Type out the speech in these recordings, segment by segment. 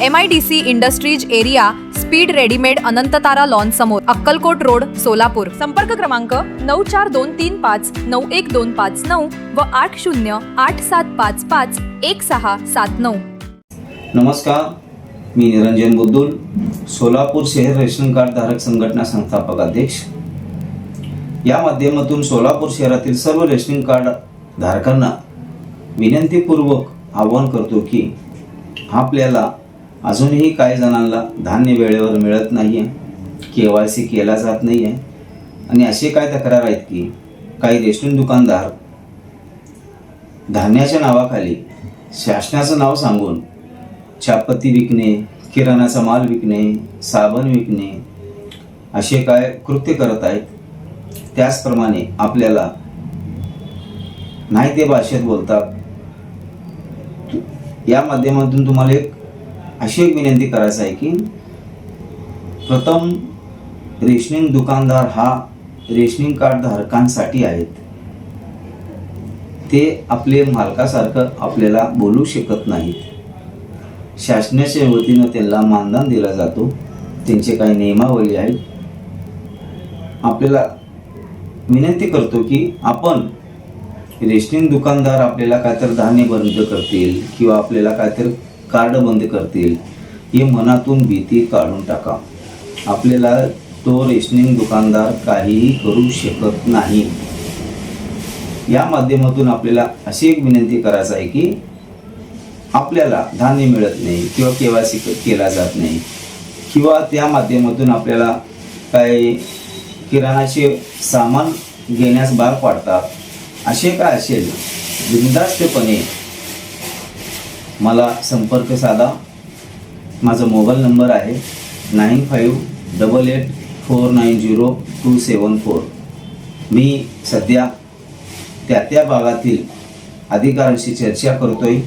M I D C industries area speed readymade Anantatara lawn समोर Akkalkot road Solapur. संपर्क क्रमांक नऊ चार दोन तीन पाच नऊ एक दोन पाच नऊ व आठ शून्य आठ सात पाच पाच एक सहा सात नऊ. नमस्कार मी निरंजन बुद्धुल सोलापूर शहर रेशन कार्ड धारक संघटना संस्थापक अध्यक्ष. या माध्यमातून सोलापूर शहरातील सर्व रेशनिंग कार्ड धारकांना विनंतीपूर्वक आवाहन करतो की आपल्याला अजूनही काही जणांना धान्य वेळेवर मिळत नाही आहे के वाय सी केला जात नाही आहे आणि असे काय तक्रार आहेत की काही रेस्टॉरंट दुकानदार धान्याच्या नावाखाली शासनाचं नाव सांगून चहापत्ती विकणे किराणाचा माल विकणे साबण विकणे असे काय कृत्य करत आहेत? त्याचप्रमाणे आपल्याला नाही ते भाषेत बोलतात. या माध्यमातून तुम्हाला एक अशी एक विनंती करायचं आहे की प्रथम रेशनिंग दुकानदार हा रेशनिंग कार्ड धारकांसाठी आहेत. ते आपले मालकासारखं आपल्याला बोलू शकत नाहीत. शासनाच्या वतीनं त्यांना मानधन दिला जातो. त्यांचे काही नियमावली आहेत. आपल्याला विनंती करतो की आपण रेशनिंग दुकानदार आपल्याला काहीतरी धान्य बंद करतील किंवा आपल्याला काहीतरी कार्ड बंद करतील. ही मनातून भीती काढून टाका. आपल्याला तो रेशनिंग दुकानदार काहीही करू शकत नाही. या माध्यमातून आपल्याला अशी एक विनंती करायचं आहे की आपल्याला धान्य मिळत नाही किंवा केवायसी केला जात नाही किंवा त्या माध्यमातून आपल्याला काही किराणाचे सामान घेण्यास भाग पाडतात. असे काय असेल? बिंदास्तपणे मला संपर्क साधा. माझा मोबाईल नंबर आहे nine five double eight four nine zero two seven four. मी सध्या त्या त्या भागातील अधिकाऱ्यांशी चर्चा करतोय.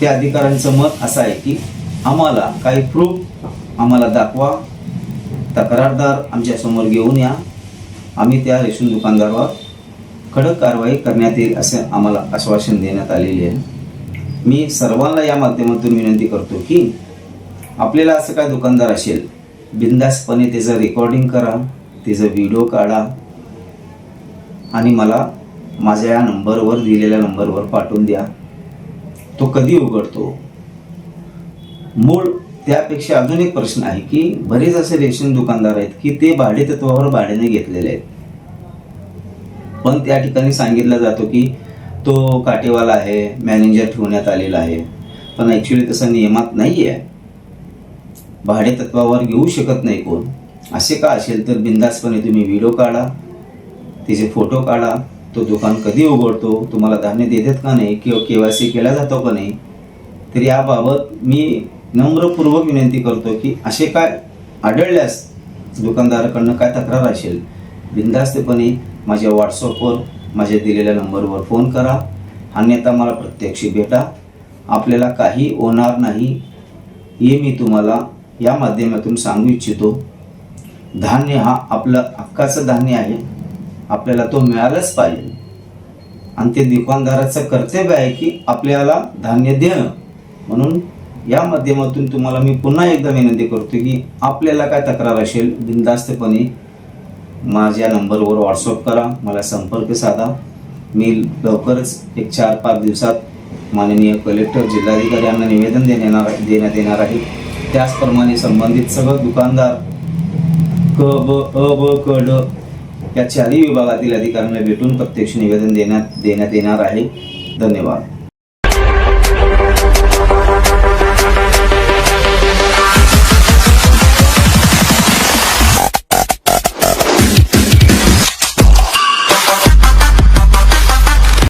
त्या अधिकाऱ्यांचं मत असं आहे की आम्हाला काही प्रूफ आम्हाला दाखवा. तक्रारदार आमच्यासमोर घेऊन या. आम्ही त्या रेशन दुकानदारावर कडक कारवाई करण्यात येईल असं आम्हाला आश्वासन देण्यात आलेले आहे. मी सर्वांना या माध्यमातून विनंती करतो की आपल्याला असं काय दुकानदार असेल बिंदासपणे त्याचं रेकॉर्डिंग करा त्याचं व्हिडिओ काढा आणि मला माझ्या या नंबरवर दिलेल्या नंबरवर पाठवून द्या. तो कधी उघडतो? मूळ त्यापेक्षा अजून एक प्रश्न आहे की बरेच असे रेशन दुकानदार आहेत की ते भाडे तत्वावर भाड्याने घेतलेले आहेत. पण त्या ठिकाणी सांगितलं जातो की तो काटेवाला आहे मॅनेजर ठेवण्यात आलेला आहे. पण ॲक्च्युली तसं नियमात नाही आहे भाडे तत्वावर घेऊ शकत नाही कोण. असे का असेल तर बिंदासपणे तुम्ही व्हिडिओ काढा तिचे फोटो काढा. तो दुकान कधी उघडतो तुम्हाला धान्य देतात का नाही किंवा के वाय सी केला जातो का नाही तर याबाबत मी नम्रपूर्वक विनंती करतो की असे काय आढळल्यास दुकानदाराकडनं काय तक्रार असेल बिनधास्तपणे माझ्या व्हॉट्सअपवर माझ्या दिलेल्या नंबरवर फोन करा. अन्यथा मला प्रत्यक्ष भेटा. आपल्याला काही होणार नाही. हे मी तुम्हाला या माध्यमातून सांगू इच्छितो. धान्य हा आपलं हक्काचं धान्य आहे. आपल्याला तो मिळालाच पाहिजे. आणि ते दुकानदाराचं कर्तव्य आहे की आपल्याला धान्य देणं. म्हणून या माध्यमातून तुम्हाला मी पुन्हा एकदा विनंती करतो की आपल्याला काय तक्रार असेल बिनधास्तपणे माझ्या नंबरवर व्हॉट्सअप करा मला संपर्क साधा. मी लवकरच एक चार पाच दिवसात माननीय कलेक्टर जिल्हाधिकारी यांना निवेदन देण्यात देण्यात येणार आहे. त्याचप्रमाणे संबंधित सगळं दुकानदार क ब अ ब क ड या चारही विभागातील अधिकाऱ्यांना भेटून प्रत्यक्ष निवेदन देण्यात देण्यात येणार आहे. धन्यवाद.